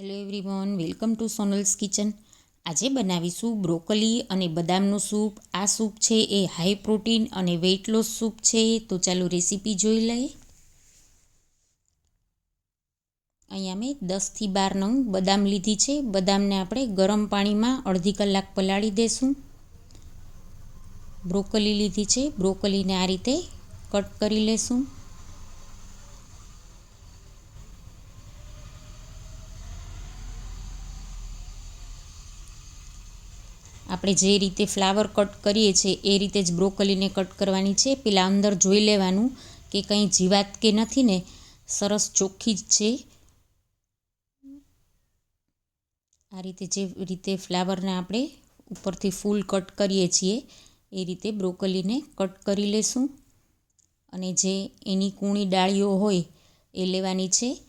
Hello everyone welcome to Sonal's kitchen આજે બનાવીશું broccoli અને બદામનું સૂપ. આ સૂપ છે એ હાઈ પ્રોટીન અને વેઇટ લોસ સૂપ છે. તો ચાલો રેસીપી જોઈ લઈએ. અહીંયા મેં દસથી બાર નંગ બદામ લીધી છે. બદામને આપણે ગરમ પાણીમાં અડધી કલાક પલાળી દેશું. બ્રોકલી લીધી છે. બ્રોકલીને આ રીતે કટ કરી લેશું. આપણે જે રીતે ફ્લાવર કટ કરીએ છીએ, એ રીતે જ બ્રોકલીને કટ કરવાની છે. પેલા અંદર જોઈ લેવાનું કે કંઈ જીવાત કે નથી ને, સરસ ચોખ્ખી જ છે. આ રીતે જે રીતે ફ્લાવરને આપણે ઉપરથી ફૂલ કટ કરીએ છીએ, એ રીતે બ્રોકલીને કટ કરી લેશું. અને જે એની કૂણી ડાળીઓ હોય, એ લેવાની છે.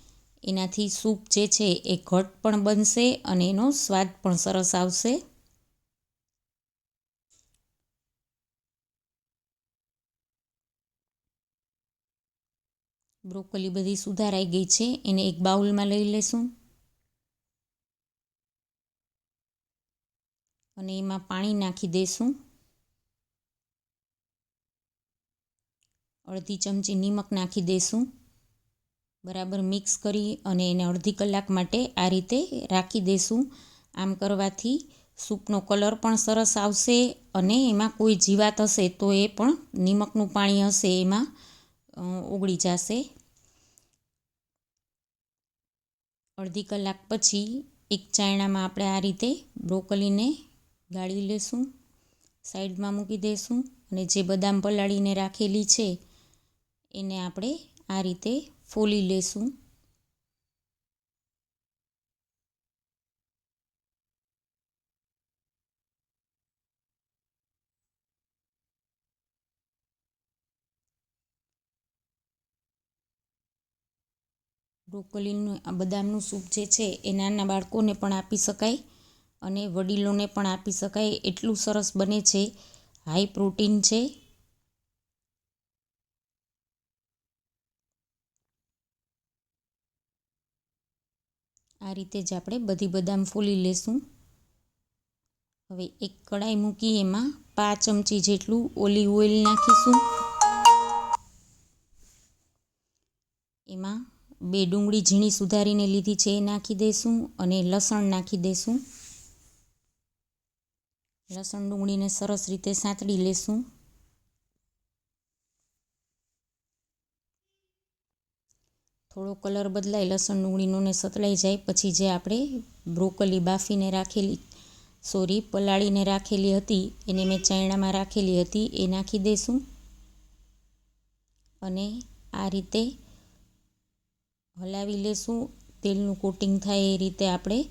એનાથી સૂપ જે છે, એ ઘટ પણ બનશે અને એનો સ્વાદ પણ સરસ આવશે. બ્રોકોલી બધી સુધારાઈ ગઈ છે, એને એક બાઉલમાં લઈ લેશું. અને એમાં પાણી નાખી દઈશું અડધી ચમચી નિમક નાખી દઈશું બરાબર મિક્સ કરી અને એને અડધી કલાક માટે આ રીતે રાખી દઈશું આમ કરવાથી સૂપનો કલર પણ સરસ આવશે અને એમાં કોઈ જીવાત હશે તો એ પણ નિમકનું પાણી હશે એમાં. ઓગળી જશે. અડધી કલાક પછી એક ચાયણામાં આપણે આ રીતે બ્રોકલીને ગાળી લેશું, સાઈડમાં મૂકી દઈશું અને જે બદામ પલાળીને રાખેલી છે એને આપણે આ રીતે ફોલી લેશું. બ્રોકોલીનું, આ બદામનું સૂપ જે છે એ નાના બાળકોને પણ આપી શકાય અને વડીલોને પણ આપી શકાય. એટલું સરસ બને છે. હાઈ પ્રોટીન છે. આ રીતે જ આપણે બધી બદામ ફોલી લેશું. હવે એક કડાઈ મૂકી એમાં પાંચ ચમચી જેટલું ઓલિવ ઓઇલ નાખીશું. એમાં બે ડુંગળી ઝીણી સુધારીને લીધી છે, એ નાખી દઈશું અને લસણ નાખી દઈશું લસણ ડુંગળીને સરસ રીતે સાંતળી લેશું. થોડો કલર બદલાય, લસણ ડુંગળીનો ને સતળાઈ જાય, પછી જે આપણે બ્રોકલી બાફીને રાખેલી, સોરી, પલાળીને રાખેલી હતી, એને મેં ચાયણામાં રાખેલી હતી, એ નાખી દઈશું અને આ રીતે હલાવી લેશું. તેલનું કોટિંગ થાય એ રીતે આપણે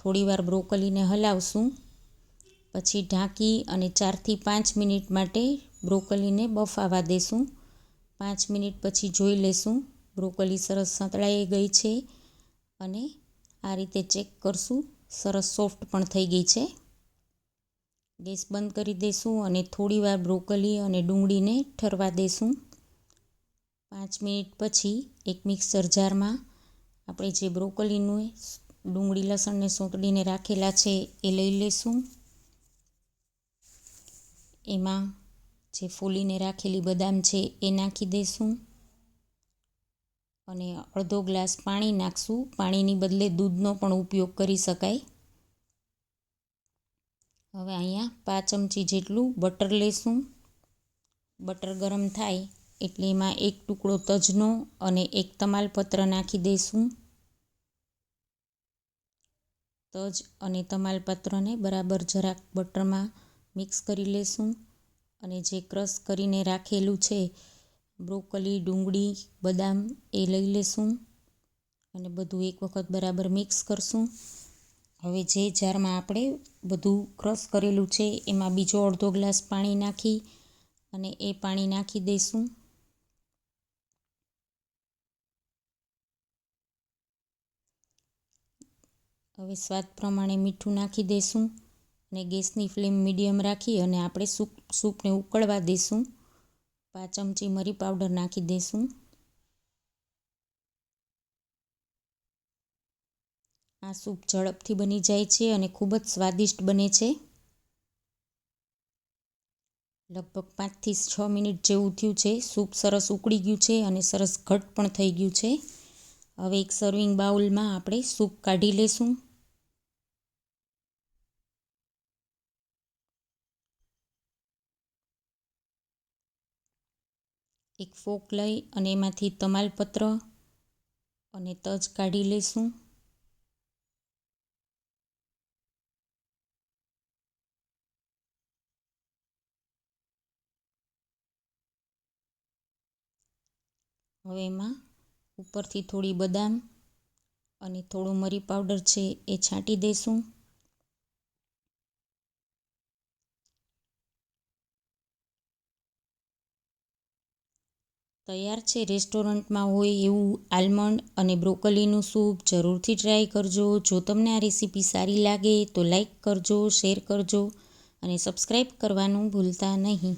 થોડીવાર બ્રોકલીને હલાવશું. પછી ઢાંકી અને ચારથી પાંચ મિનિટ માટે બ્રોકલીને બફાવા દેશું. પાંચ મિનિટ પછી જોઈ લેશું. બ્રોકલી સરસ સંતળાઈ ગઈ છે અને આ રીતે ચેક કરશું. સરસ સોફ્ટ પણ થઈ ગઈ છે. ગેસ બંધ કરી દઈશું અને થોડીવાર બ્રોકલી અને ડુંગળીને ઠરવા દઈશું પાંચ મિનિટ પછી એક મિક્સર જારમાં આપણે જે બ્રોકલીનું ડુંગળી, લસણને સોંતડીને રાખેલા છે એ લઈ લઈશું એમાં જે ફૂલીને રાખેલી બદામ છે એ નાખી દઈશું અને અડધો ગ્લાસ પાણી નાખશું. પાણીની બદલે દૂધનો પણ ઉપયોગ કરી શકાય. હવે અહીંયા પાંચ ચમચી જેટલું બટર લેશું. બટર ગરમ થાય એટલે એમાં એક ટુકડો તજનો અને એક તમાલપત્ર નાખી દઈશું તજ અને તમાલપત્રને બરાબર જરાક બટરમાં મિક્સ કરી લેશું અને જે ક્રશ કરીને રાખેલું છે, બ્રોકલી, ડુંગળી, બદામ, એ લઈ લેશું અને બધું એક વખત બરાબર મિક્સ કરશું. હવે જે જારમાં આપણે બધું ક્રશ કરેલું છે, એમાં બીજો અડધો ગ્લાસ પાણી નાખી અને એ પાણી નાખી દઈશું હવે સ્વાદ પ્રમાણે મીઠું નાખી દઈશું અને ગેસની ફ્લેમ મીડિયમ રાખી અને આપણે સૂપ, સૂપને ઉકળવા દઈશું પાંચ ચમચી મરી પાવડર નાખી દઈશું આ સૂપ ઝડપથી બની જાય છે અને ખૂબ જ સ્વાદિષ્ટ બને છે. લગભગ પાંચથી છ મિનિટ જેવું થયું છે. સૂપ સરસ ઉકળી ગયું છે અને સરસ ઘટ પણ થઈ ગયું છે. હવે એક સર્વિંગ બાઉલમાં આપણે સૂપ કાઢી લેશું. એક ફોક લઈ અને એમાંથી તમાલપત્ર અને તજ કાઢી લેશું. હવે એમાં ઉપરથી થોડી બદામ અને થોડું મરી પાવડર છે એ છાંટી દઈશું તૈયાર છે રેસ્ટોરન્ટમાં હોય એવું આલમંડ અને બ્રોકલીનું સૂપ જરૂરથી ટ્રાય કરજો. જો તમને આ રેસીપી સારી લાગે તો લાઈક કરજો, શેર કરજો અને સબસ્ક્રાઈબ કરવાનું ભૂલતા નહીં.